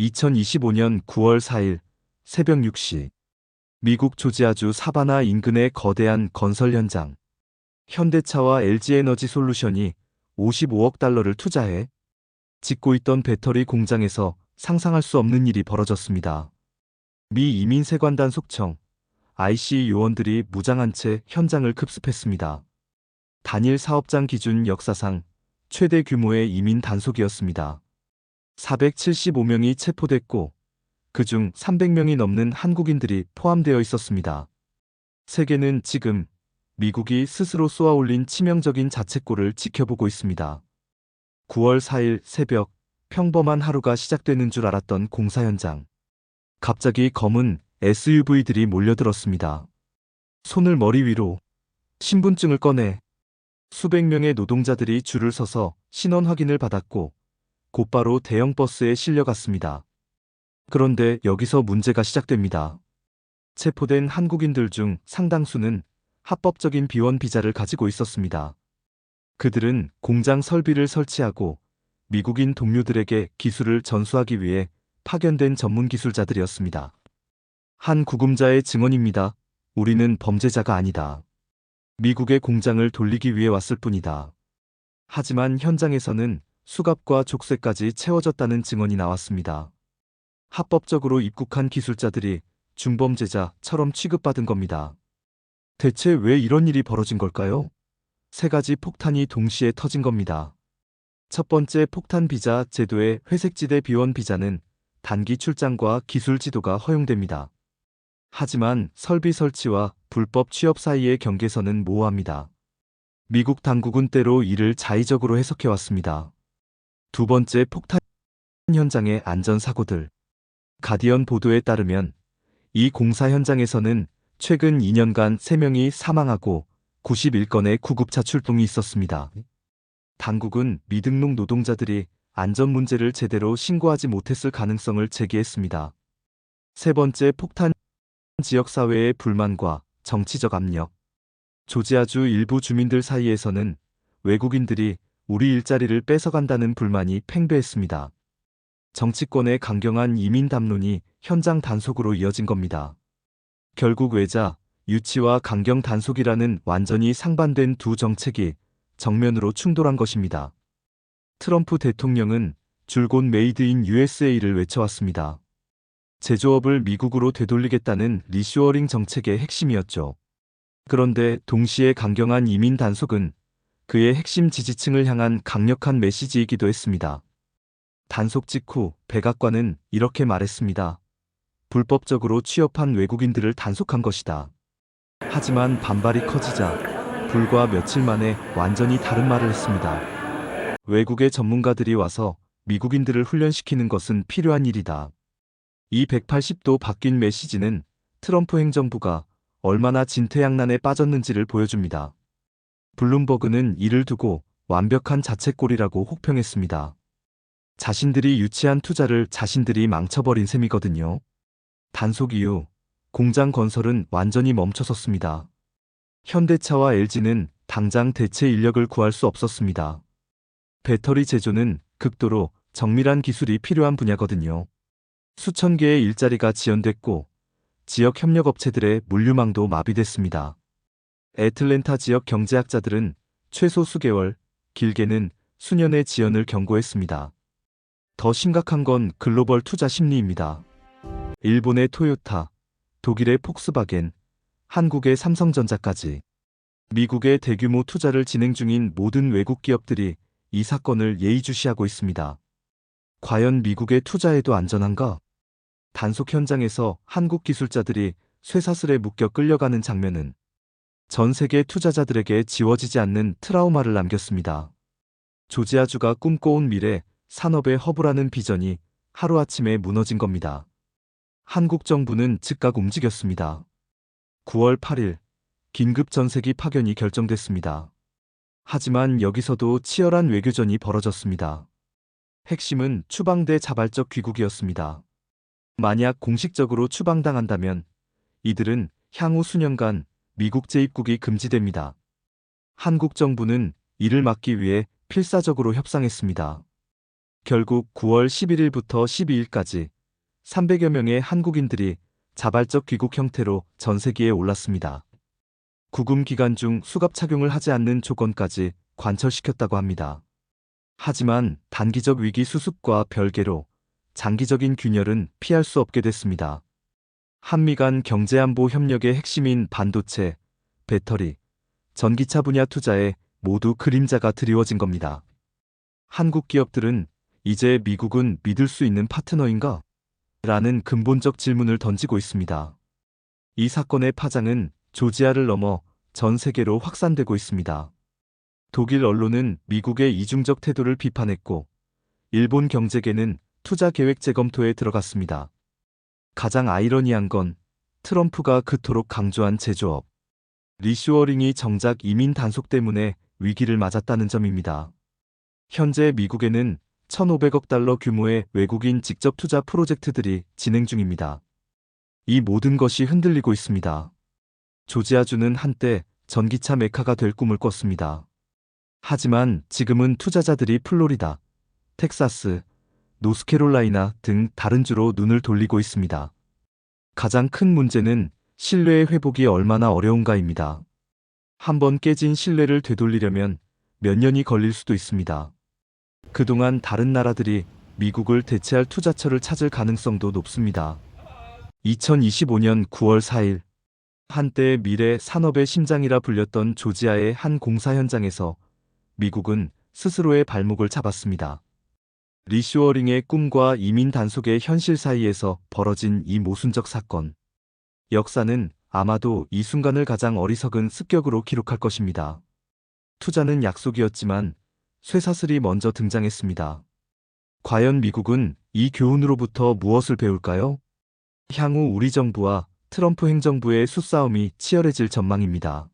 2025년 9월 4일 새벽 6시 미국 조지아주 사바나 인근의 거대한 건설 현장. 현대차와 LG에너지 솔루션이 55억 달러를 투자해 짓고 있던 배터리 공장에서 상상할 수 없는 일이 벌어졌습니다. 미 이민세관단 속청, IC 요원들이 무장한 채 현장을 급습했습니다. 단일 사업장 기준 역사상 최대 규모의 이민 단속이었습니다. 475명이 체포됐고 그중 300명이 넘는 한국인들이 포함되어 있었습니다. 세계는 지금 미국이 스스로 쏘아올린 치명적인 자책골을 지켜보고 있습니다. 9월 4일 새벽 평범한 하루가 시작되는 줄 알았던 공사 현장. 갑자기 검은 SUV들이 몰려들었습니다. 손을 머리 위로 신분증을 꺼내 수백 명의 노동자들이 줄을 서서 신원 확인을 받았고 곧바로 대형 버스에 실려갔습니다. 그런데 여기서 문제가 시작됩니다. 체포된 한국인들 중 상당수는 합법적인 비원 비자를 가지고 있었습니다. 그들은 공장 설비를 설치하고 미국인 동료들에게 기술을 전수하기 위해 파견된 전문 기술자들이었습니다. 한 구금자의 증언입니다. 우리는 범죄자가 아니다. 미국의 공장을 돌리기 위해 왔을 뿐이다. 하지만 현장에서는 수갑과 족쇄까지 채워졌다는 증언이 나왔습니다. 합법적으로 입국한 기술자들이 중범죄자처럼 취급받은 겁니다. 대체 왜 이런 일이 벌어진 걸까요? 세 가지 폭탄이 동시에 터진 겁니다. 첫 번째 폭탄 비자 제도의 회색지대 비원 비자는 단기 출장과 기술 지도가 허용됩니다. 하지만 설비 설치와 불법 취업 사이의 경계선은 모호합니다. 미국 당국은 때로 이를 자의적으로 해석해 왔습니다. 두 번째 폭탄 현장의 안전사고들. 가디언 보도에 따르면 이 공사 현장에서는 최근 2년간 3명이 사망하고 91건의 구급차 출동이 있었습니다. 당국은 미등록 노동자들이 안전 문제를 제대로 신고하지 못했을 가능성을 제기했습니다. 세 번째 폭탄 지역사회의 불만과 정치적 압력. 조지아주 일부 주민들 사이에서는 외국인들이 우리 일자리를 뺏어간다는 불만이 팽배했습니다. 정치권의 강경한 이민 담론이 현장 단속으로 이어진 겁니다. 결국 외자, 유치와 강경 단속이라는 완전히 상반된 두 정책이 정면으로 충돌한 것입니다. 트럼프 대통령은 줄곧 메이드 인 USA를 외쳐왔습니다. 제조업을 미국으로 되돌리겠다는 리쇼어링 정책의 핵심이었죠. 그런데 동시에 강경한 이민 단속은 그의 핵심 지지층을 향한 강력한 메시지이기도 했습니다. 단속 직후 백악관은 이렇게 말했습니다. 불법적으로 취업한 외국인들을 단속한 것이다. 하지만 반발이 커지자 불과 며칠 만에 완전히 다른 말을 했습니다. 외국의 전문가들이 와서 미국인들을 훈련시키는 것은 필요한 일이다. 이 180도 바뀐 메시지는 트럼프 행정부가 얼마나 진퇴양난에 빠졌는지를 보여줍니다. 블룸버그는 이를 두고 완벽한 자책골이라고 혹평했습니다. 자신들이 유치한 투자를 자신들이 망쳐버린 셈이거든요. 단속 이후 공장 건설은 완전히 멈춰섰습니다. 현대차와 LG는 당장 대체 인력을 구할 수 없었습니다. 배터리 제조는 극도로 정밀한 기술이 필요한 분야거든요. 수천 개의 일자리가 지연됐고 지역 협력업체들의 물류망도 마비됐습니다. 애틀랜타 지역 경제학자들은 최소 수개월, 길게는 수년의 지연을 경고했습니다. 더 심각한 건 글로벌 투자 심리입니다. 일본의 토요타, 독일의 폭스바겐, 한국의 삼성전자까지 미국의 대규모 투자를 진행 중인 모든 외국 기업들이 이 사건을 예의주시하고 있습니다. 과연 미국의 투자에도 안전한가? 단속 현장에서 한국 기술자들이 쇠사슬에 묶여 끌려가는 장면은 전 세계 투자자들에게 지워지지 않는 트라우마를 남겼습니다. 조지아주가 꿈꿔온 미래 산업의 허브라는 비전이 하루아침에 무너진 겁니다. 한국 정부는 즉각 움직였습니다. 9월 8일 긴급 전세기 파견이 결정됐습니다. 하지만 여기서도 치열한 외교전이 벌어졌습니다. 핵심은 추방대 자발적 귀국이었습니다. 만약 공식적으로 추방당한다면 이들은 향후 수년간 미국 재입국이 금지됩니다. 한국 정부는 이를 막기 위해 필사적으로 협상했습니다. 결국 9월 11일부터 12일까지 300여 명의 한국인들이 자발적 귀국 형태로 전세기에 올랐습니다. 구금 기간 중 수갑 착용을 하지 않는 조건까지 관철시켰다고 합니다. 하지만 단기적 위기 수습과 별개로 장기적인 균열은 피할 수 없게 됐습니다. 한미 간 경제안보 협력의 핵심인 반도체, 배터리, 전기차 분야 투자에 모두 그림자가 드리워진 겁니다. 한국 기업들은 이제 미국은 믿을 수 있는 파트너인가? 라는 근본적 질문을 던지고 있습니다. 이 사건의 파장은 조지아를 넘어 전 세계로 확산되고 있습니다. 독일 언론은 미국의 이중적 태도를 비판했고, 일본 경제계는 투자 계획 재검토에 들어갔습니다. 가장 아이러니한 건 트럼프가 그토록 강조한 제조업, 리슈어링이 정작 이민 단속 때문에 위기를 맞았다는 점입니다. 현재 미국에는 1,500억 달러 규모의 외국인 직접 투자 프로젝트들이 진행 중입니다. 이 모든 것이 흔들리고 있습니다. 조지아주는 한때 전기차 메카가 될 꿈을 꿨습니다. 하지만 지금은 투자자들이 플로리다, 텍사스, 노스캐롤라이나 등 다른 주로 눈을 돌리고 있습니다. 가장 큰 문제는 신뢰의 회복이 얼마나 어려운가입니다. 한번 깨진 신뢰를 되돌리려면 몇 년이 걸릴 수도 있습니다. 그동안 다른 나라들이 미국을 대체할 투자처를 찾을 가능성도 높습니다. 2025년 9월 4일 한때 미래 산업의 심장이라 불렸던 조지아의 한 공사 현장에서 미국은 스스로의 발목을 잡았습니다. 리슈어링의 꿈과 이민 단속의 현실 사이에서 벌어진 이 모순적 사건. 역사는 아마도 이 순간을 가장 어리석은 습격으로 기록할 것입니다. 투자는 약속이었지만 쇠사슬이 먼저 등장했습니다. 과연 미국은 이 교훈으로부터 무엇을 배울까요? 향후 우리 정부와 트럼프 행정부의 수싸움이 치열해질 전망입니다.